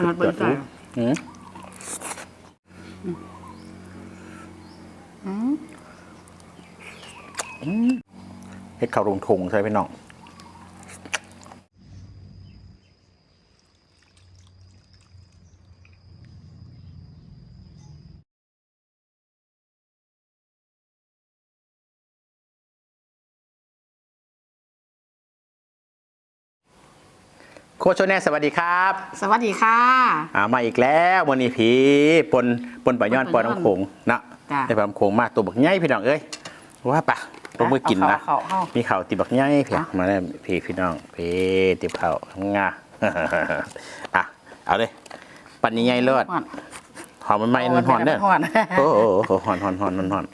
ขนาดเปิดใจอืมเฮ็ดข้าวลงทงใช่ไหมพี่น้อง โคชแน่สวัสดีครับ สวัสดีค่ะอ่ามาอีกแล้ววันนี้ผีปนปนปลาย้อนปปอนนปลาย้อนน้ำโขงนะจ้ะในปลาน้ำโขงมาตัวบักใหญ่พี่น้องเอ้ยว่าปะลงมือกินนะเอาเข้าเอาเข้ามีข่าวติบักใหญ่เพียอะมาแล้วพี่พี่น้องพี่ติบข่าวงาอะเอาเลยปันนี้ใหญ่เลิศฮ้อนหอมมันไหม้มันหอนเด้อฮ้อนโอ้โหหอนหอนหอนหอนหอน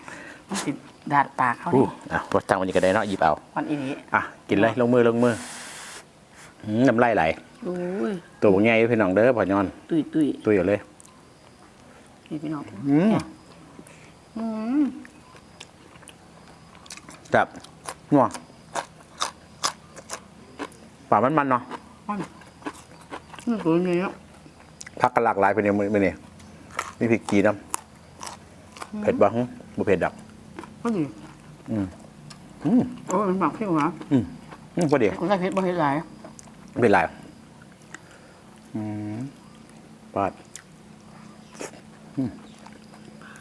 มันสิดาดปากเขาอู้ดิอะรสจังวันนี้ก็ได้เนาะหยิบเอาฮ้อนอีนี้อะกินเลยลงมือลงมือ หืมน้ำลายไหล โอ้ยตัวบักใหญ่พี่น้องเด้อพ่อย้อน ตุยตุยตัวอยู่เลย นี่พี่น้องอืมเนี่ยอืมจับนัวป่ามันมันๆเนาะฮ้อนนี่ตัวนี้เนาะพักกันหลากหลายไปเนี่ยมือมือนี่มีพริกจีน้ำเผ็ดบ้างบุเผ็ดดับก็ดีอืมโอ้ยมันหมักเพี้ยวหวานอืมอืมพอดี คนใส่เพชรบ่เฮ็ดหลาย ไม่เป็นไรอืมปาด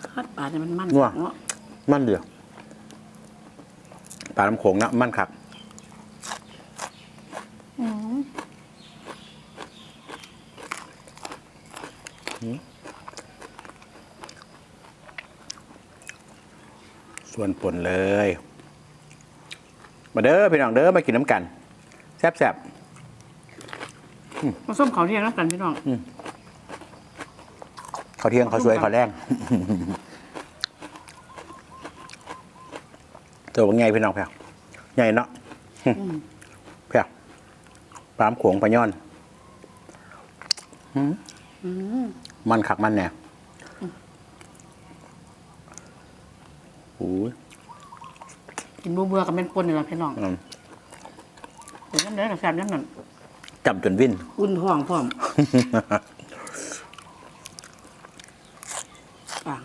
คาดปลาเนี่ยมันมันนัว เนาะมันเดียวปลาน้ำโขงนะมันครับอืมส่วนผลเลย มาเด้อพี่น้องเด้อมากินน้ำกัน แซ่บ มาส้มเขาวเที่ยงแล้วกันพี่น้องๆเขาวเที่ยงเขาวสวยเขาวแรงตัวเป็นไงพี่น้องเพียใหญ่เนาะอืมเพียปลาน้ำโขงปลาย่อนอืมมันขักมันแหน่โอ้ยกินเบื่อๆกับเป็นปนนี่ล่ะพี่น้องอืมเดี๋ยวนั้นเด้อกับแซ่บนั่นนั่น จำจนวิ่น อุ่นท้องพร้อมอะ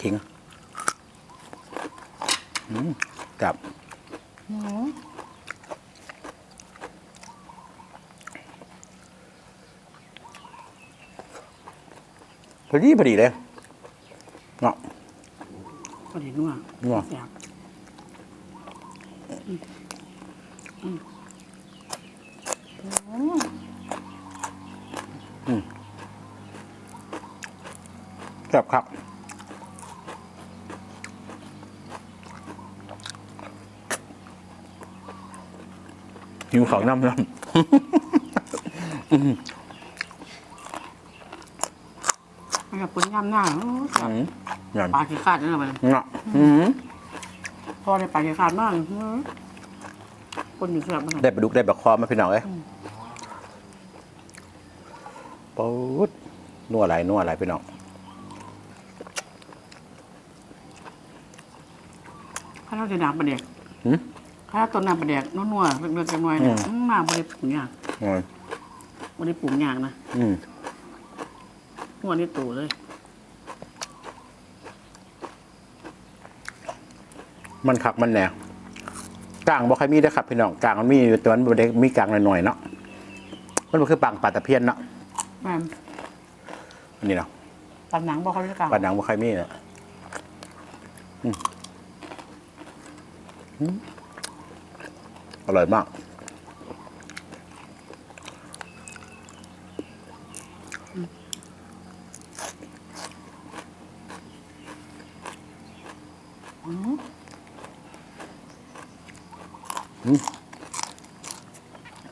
ขิงอืมจับ อืมพอดีพอดีเลยเนาะ พอดีนัวนัว แซ่บจับครับหิวเขาวน้ำน้ มันกับปนยำหน้าโอ้ยำอืมอย่างปลาขี้ขาดนั่นแหละมันเนาะอืมพอได้ปลาขี้ขาดมากอื้อคนอยู่แซ่บมันได้ปลาดุกได้ปลาคอมาพี่น้องเอ้ยปุ๊ดนัวอะไรนัวอะไรพี่น้อง ข้าวเราจะดักปลาเด็กหืมข้าวต้นน้ำปลาเด็กนัวๆเลือกๆจังหน่อยเนี่ยอืม อื้อมาบริปรุงยากอืมบริปรุงยากนะ อืม หัวนี่ตู่เลย มันขักมันแหน่กลางบ่ค่อยมีได้อครับพี่น้องกลางมันมีอยู่แต่มันบ่ได้มีกลางหน่อยๆเนาะมันบ่คือปังปลาตะเพียนเนาะแม่นอันนี้เนาะปลาหนังบอกเขาเรียกกลางปลาหนังบ่ค่อยมีเนาะอืมอืมอร่อยมาก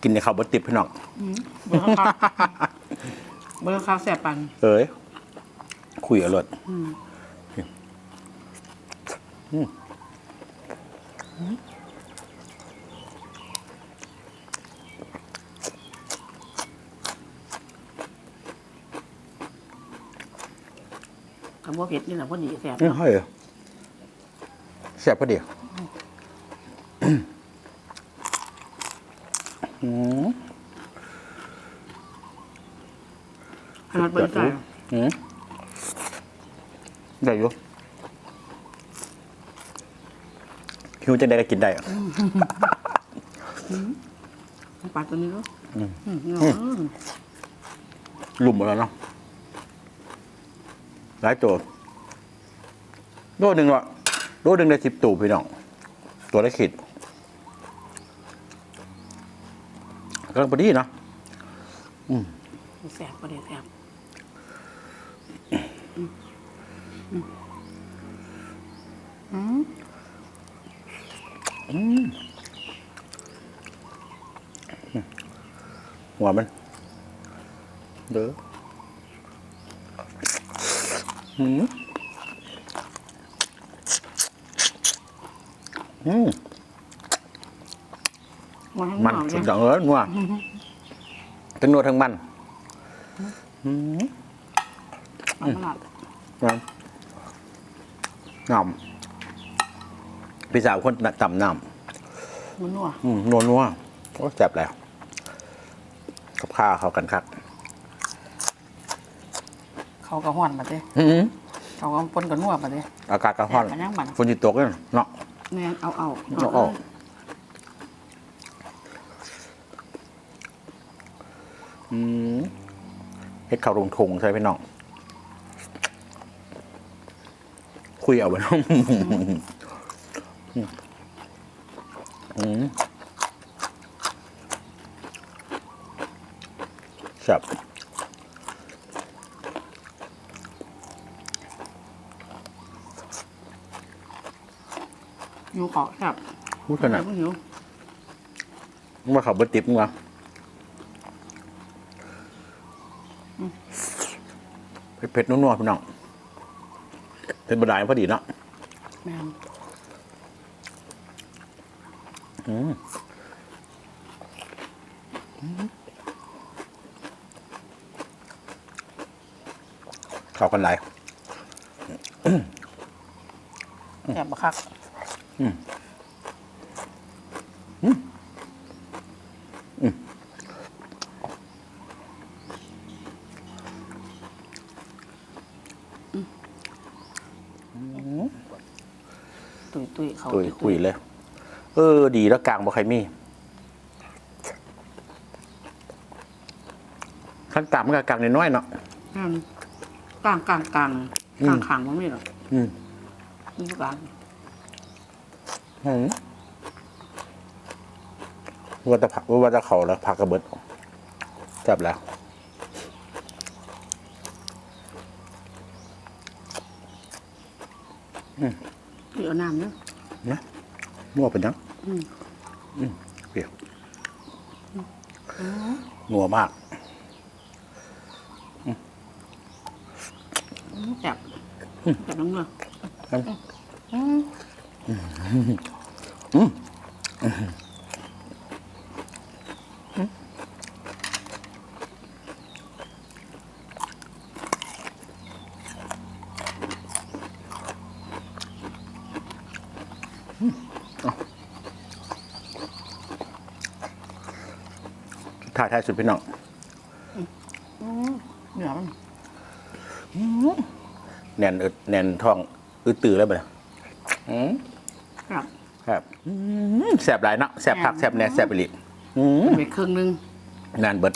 กินในข้าวบดติบพี่น้องเบอร์ข้าวเบอร์ข้าวแซ่บปัน เอ้ยคุยอร่อยคำว่าเผ็ดนี่แหละพอดีแซ่บนี่ให้แซ่บพอดีอืมขนาดเปิ้ลใส่อืมได้อยู่คิวจังได้ก็กินได้อะปลาตัวนี้ด้วยอืมอืมอืมหลุมหมดแล้วเนาะหลายตัวโลหนึ่งวะ โลหนึ่งได้สิบตัวพี่น้อง ตัวละขีดกำลังพอดีเนาะแสบประเดี๋ยวแสบอืม หัวมัน เด้อหืม อืมมันมันเลสุยดยอดเออนัวทั้งนัวทั้งมันอืมมันขนาดน้ำน้ำพี่สาวคนต่ำน้มันนัวำอืมนัวนัวโอ้แซ่บแล้วกับข้าวเขากันครับเขากระห้อนมาเด้อืมเขาก็ปนกับนัวมาเด้อากาศกระห้อนแซ่บกันยังบัดฝนจิตตกเลยเนาะ แม่นเอาเอาเอาเอาอืมเฮ็ดข้าวลงทงใช่ไหมพี่น้อง คุยเอาไปน้องอืมครับ อยู่เกาะแซ่บพูดขนาดไม่หิวว่าเขาเบิดติบมั้งวะเผ็ดๆนัวๆพี่น้องเป็นบดายพอดีเนาะแม่นอืมเข้ากันไหลายแซ่บบักคัก ตุยตุยเขาตุยคุยเลย เออ ดีแล้วกลางบ่ใครมีขั้นต่ำมันก็กลางน้อยๆเนาะกลางกลางกลางกลางขางมันไม่หรอกอืมกลางอืม ว่าจะผักว่าจะเขาแล้วผักกระเบิดจับแล้วตุยเอาน้ำเนาะนะนัวเป็นยังอืมอืมเปรี้ยวนัวมากอืมแซ่บแซ่บน้ำเนื้อ ถ่ายท้ายสุดพี่น้องเนื้อมันแน่นอึดแน่นท้อง อึดตื่อแล้วไปอืม ครับครับอืมแสบหลายเนาะแสบผักแสบแหน่แสบไปลิอืมไปครึ่งหนึงนานเบิด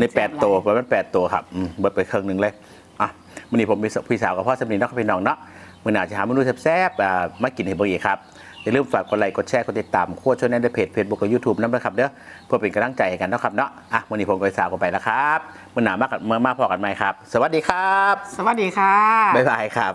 ในแปดตัวประมาณแปดตัวครับอืมเบิดไปครึ่งหนึ่งเลยอะวันนี้ผมมีพี่สาวกับพ่อสำนีเนาะพี่น้องเนาะมื่อหนาจะหาเมนูแซ่บๆอ่ามากินให้เบ่อีกครับอย่าลืมฝากกดไลค์กดแชร์กดติดตามโค้ชช่วยแน่ในเพจเฟซบุ๊กกับยูทูบนั่นนะครับเด้อเพื่อเป็นกำลังใจให้กันเนาะครับเนาะอะวันนี้ผมกับพี่สาวกันไปแล้วครับมื่อหนามากเมื่อมาพอกันไหมครับ สวัสดีครับสวัสดีค่ะ บ๊ายบายครับ